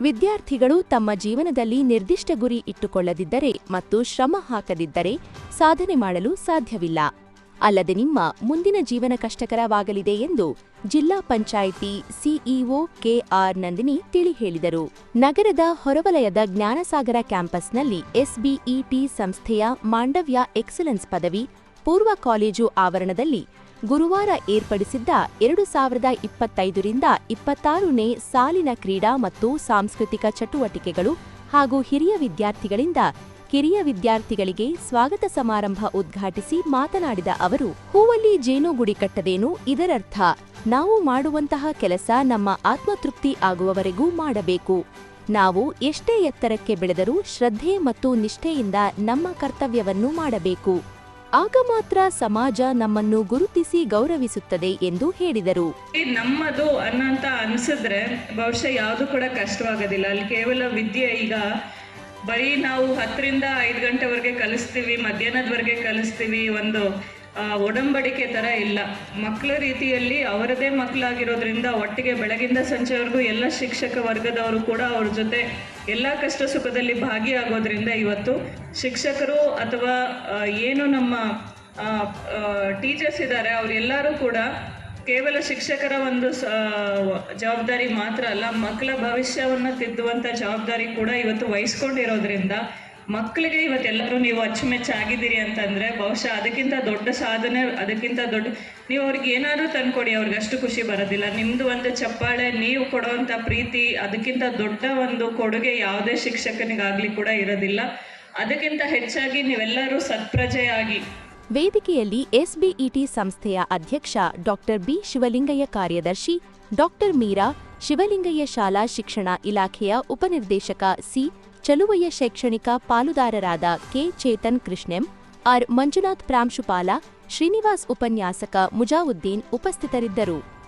ವಿದ್ಯಾರ್ಥಿಗಳು ತಮ್ಮ ಜೀವನದಲ್ಲಿ ನಿರ್ದಿಷ್ಟ ಗುರಿ ಇಟ್ಟುಕೊಳ್ಳದಿದ್ದರೆ ಮತ್ತು ಶ್ರಮ ಹಾಕದಿದ್ದರೆ ಸಾಧನೆ ಮಾಡಲು ಸಾಧ್ಯವಿಲ್ಲ. ಅಲ್ಲದೆ ನಿಮ್ಮ ಮುಂದಿನ ಜೀವನ ಕಷ್ಟಕರವಾಗಲಿದೆ ಎಂದು ಜಿಲ್ಲಾ ಪಂಚಾಯಿತಿ ಸಿಇಒ ಕೆಆರ್ ನಂದಿನಿ ತಿಳಿ ಹೇಳಿದರು ನಗರದ ಹೊರವಲಯದ ಜ್ಞಾನಸಾಗರ ಕ್ಯಾಂಪಸ್ನಲ್ಲಿ ಎಸ್ಬಿಇಟಿ ಸಂಸ್ಥೆಯ ಮಾಂಡವ್ಯ ಎಕ್ಸಲೆನ್ಸ್ ಪದವಿ ಪೂರ್ವ ಕಾಲೇಜು ಆವರಣದಲ್ಲಿ ಗುರುವಾರ ಏರ್ಪಡಿಸಿದ್ದ ಎರಡು ಸಾವಿರದ ಇಪ್ಪತ್ತೈದರಿಂದ ಇಪ್ಪತ್ತಾರನೇ ಸಾಲಿನ ಕ್ರೀಡಾ ಮತ್ತು ಸಾಂಸ್ಕೃತಿಕ ಚಟುವಟಿಕೆಗಳು ಹಾಗೂ ಹಿರಿಯ ವಿದ್ಯಾರ್ಥಿಗಳಿಂದ ಕಿರಿಯ ವಿದ್ಯಾರ್ಥಿಗಳಿಗೆ ಸ್ವಾಗತ ಸಮಾರಂಭ ಉದ್ಘಾಟಿಸಿ ಮಾತನಾಡಿದ ಅವರು, ಹೂವಲ್ಲಿ ಜೇನುಗುಡಿ ಕಟ್ಟದೇನು? ಇದರರ್ಥ, ನಾವು ಮಾಡುವಂತಹ ಕೆಲಸ ನಮ್ಮ ಆತ್ಮತೃಪ್ತಿ ಆಗುವವರೆಗೂ ಮಾಡಬೇಕು. ನಾವು ಎಷ್ಟೇ ಎತ್ತರಕ್ಕೆ ಬೆಳೆದರೂ ಶ್ರದ್ಧೆ ಮತ್ತು ನಿಷ್ಠೆಯಿಂದ ನಮ್ಮ ಕರ್ತವ್ಯವನ್ನು ಮಾಡಬೇಕು. ಆಗ ಮಾತ್ರ ಸಮಾಜ ನಮ್ಮನ್ನು ಗುರುತಿಸಿ ಗೌರವಿಸುತ್ತದೆ ಎಂದು ಹೇಳಿದರು. ನಮ್ಮದು ಅನ್ನಂತ ಅನ್ಸಿದ್ರೆ ಬಹುಶಃ ಯಾವುದು ಕೂಡ ಕಷ್ಟವಾಗೋದಿಲ್ಲ. ಅಲ್ಲಿ ಕೇವಲ ವಿದ್ಯೆ ಈಗ ಬರೀ ನಾವು ಹತ್ತರಿಂದ ಐದು ಗಂಟೆವರೆಗೆ ಕಲಿಸ್ತೀವಿ, ಮಧ್ಯಾಹ್ನದವರೆಗೆ ಕಲಿಸ್ತೀವಿ, ಒಂದು ಒಡಂಬಡಿಕೆ ಥರ ಇಲ್ಲ. ಮಕ್ಕಳ ರೀತಿಯಲ್ಲಿ ಅವರದೇ ಮಕ್ಕಳಾಗಿರೋದ್ರಿಂದ ಒಟ್ಟಿಗೆ ಬೆಳಗಿಂದ ಸಂಜೆವರೆಗೂ ಎಲ್ಲ ಶಿಕ್ಷಕ ವರ್ಗದವರು ಕೂಡ ಅವ್ರ ಜೊತೆ ಎಲ್ಲ ಕಷ್ಟ ಸುಖದಲ್ಲಿ ಭಾಗಿಯಾಗೋದ್ರಿಂದ ಇವತ್ತು ಶಿಕ್ಷಕರು ಅಥವಾ ಏನು ನಮ್ಮ ಟೀಚರ್ಸ್ ಇದ್ದಾರೆ ಅವರೆಲ್ಲರೂ ಕೂಡ ಕೇವಲ ಶಿಕ್ಷಕರ ಒಂದು ಜವಾಬ್ದಾರಿ ಮಾತ್ರ ಅಲ್ಲ ಮಕ್ಕಳ ಭವಿಷ್ಯವನ್ನು ತಿದ್ದುವಂಥ ಜವಾಬ್ದಾರಿ ಕೂಡ ಇವತ್ತು ವಹಿಸ್ಕೊಂಡಿರೋದ್ರಿಂದ ಮಕ್ಕಳಿಗೆ ಇವತ್ತೆಲ್ಲರೂ ನೀವು ಅಚ್ಚುಮೆಚ್ಚಾಗಿದ್ದೀರಿ ಅಂತಂದರೆ ಬಹುಶಃ ಅದಕ್ಕಿಂತ ದೊಡ್ಡ ಸಾಧನೆ, ಅದಕ್ಕಿಂತ ದೊಡ್ಡ, ನೀವು ಅವ್ರಿಗೆ ಏನಾದರೂ ತಂದ್ಕೊಡಿ, ಅವ್ರಿಗೆ ಅಷ್ಟು ಖುಷಿ ಬರೋದಿಲ್ಲ. ನಿಮ್ಮದು ಒಂದು ಚಪ್ಪಾಳೆ, ನೀವು ಕೊಡುವಂಥ ಪ್ರೀತಿ, ಅದಕ್ಕಿಂತ ದೊಡ್ಡ ಒಂದು ಕೊಡುಗೆ ಯಾವುದೇ ಶಿಕ್ಷಕನಿಗಾಗಲಿ ಕೂಡ ಇರೋದಿಲ್ಲ. ಅದಕ್ಕಿಂತ ಹೆಚ್ಚಾಗಿ ನೀವೆಲ್ಲರೂ ಸತ್ಪ್ರಜೆಯಾಗಿ. ವೇದಿಕೆಯಲ್ಲಿ ಎಸ್ಬಿಇಟಿ ಸಂಸ್ಥೆಯ ಅಧ್ಯಕ್ಷ ಡಾಕ್ಟರ್ ಬಿ ಶಿವಲಿಂಗಯ್ಯ ಕಾರ್ಯದರ್ಶಿ, ಡಾಕ್ಟರ್ ಮೀರಾ ಶಿವಲಿಂಗಯ್ಯ ಶಾಲಾ ಶಿಕ್ಷಣ ಇಲಾಖೆಯ ಉಪನಿರ್ದೇಶಕ ಸಿ ಚಲುವಯ್ಯ ಶೈಕ್ಷಣಿಕ ಪಾಲುದಾರರಾದ ಕೆ. ಚೇತನ್ ಕೃಷ್ಣೆಂ ಆರ್. ಮಂಜುನಾಥ್ ಪ್ರಾಂಶುಪಾಲ ಶ್ರೀನಿವಾಸ್ ಉಪನ್ಯಾಸಕ ಮುಜಾವುದ್ದೀನ್ ಉಪಸ್ಥಿತರಿದ್ದರು.